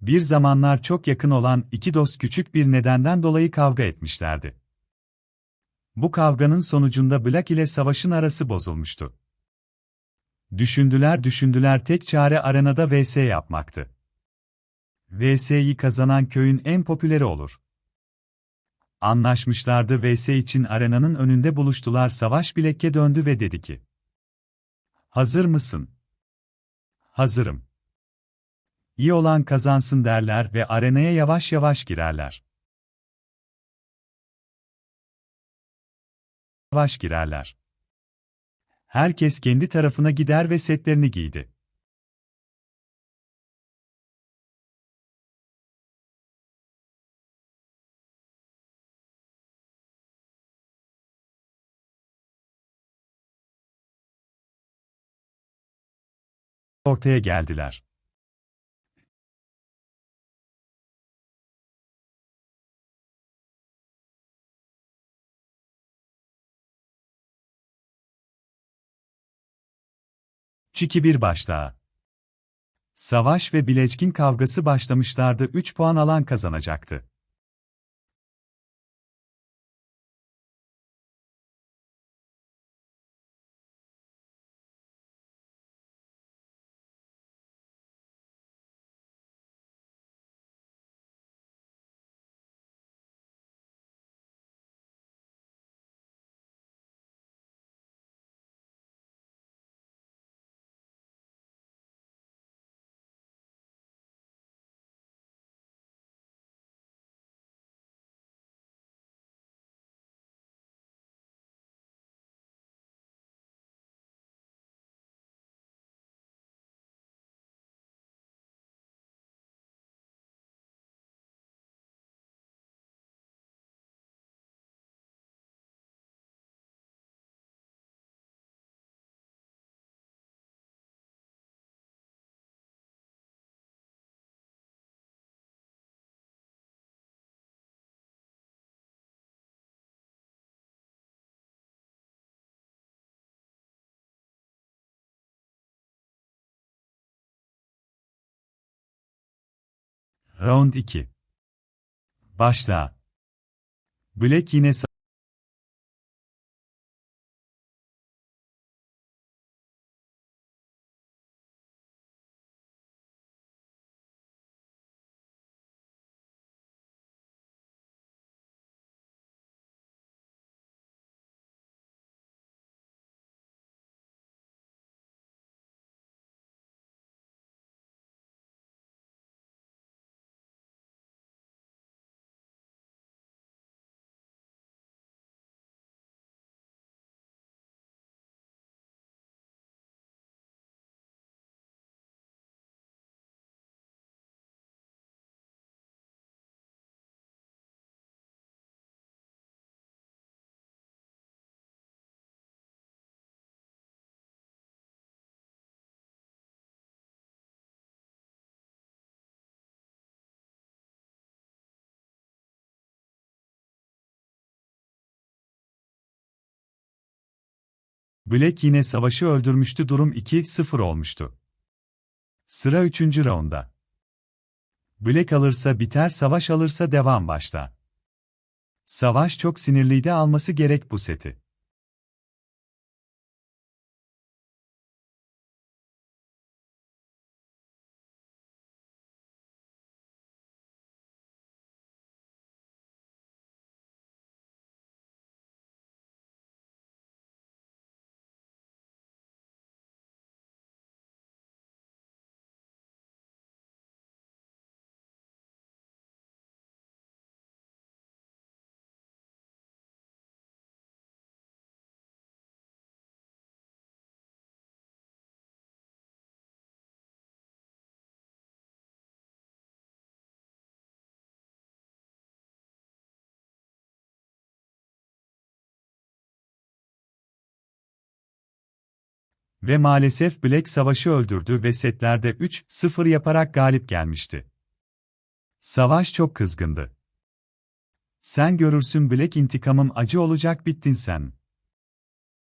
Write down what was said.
Bir zamanlar çok yakın olan iki dost küçük bir nedenden dolayı kavga etmişlerdi. Bu kavganın sonucunda Black ile Savaş'ın arası bozulmuştu. Düşündüler düşündüler tek çare arenada vs yapmaktı. VS'yi kazanan köyün en popüleri olur. Anlaşmışlardı vs için arenanın önünde buluştular Savaş Black'e döndü ve dedi ki. Hazır mısın? Hazırım. İyi olan kazansın derler ve arenaya yavaş yavaş girerler. Yavaş girerler. Herkes kendi tarafına gider ve setlerini giydi. Ortaya geldiler. Çiki bir başlığa. Savaş ve Bileçkin kavgası başlamışlardı 3 puan alan kazanacaktı. Round 2 Başla. Black yine Black yine savaşı öldürmüştü durum 2-0 olmuştu. Sıra 3. raunda. Black alırsa biter savaş alırsa devam başla. Savaş çok sinirliydi alması gerek bu seti. Ve maalesef Black savaşı öldürdü ve setlerde 3-0 yaparak galip gelmişti. Savaş çok kızgındı. Sen görürsün Black intikamım acı olacak bittin sen.